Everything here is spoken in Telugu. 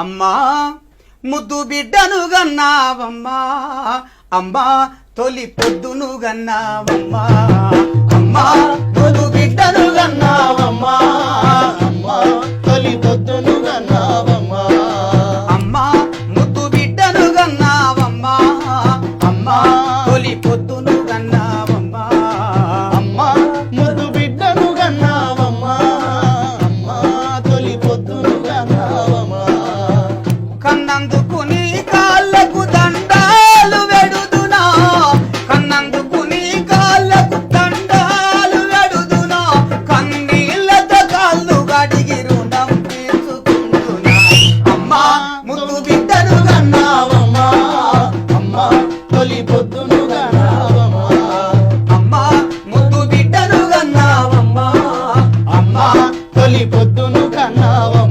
అమ్మా ముద్దు బిడ్డను గన్నావమ్మా. అమ్మా తొలి పొద్దును గన్నావమ్మా. అమ్మా ముద్దు బిడ్డను గన్నావమ్మా. అమ్మా తొలి పొద్దును గన్నావమ్మా. అమ్మా ముద్దు బిడ్డను గన్నావమ్మా. అమ్మా తొలి పొద్దును తొలి పొద్దును గన్నావమ్మా అమ్మా ముద్దు బిడ్డను గన్నావమ్మా అమ్మా తొలి పొద్దును గన్నావమ్మా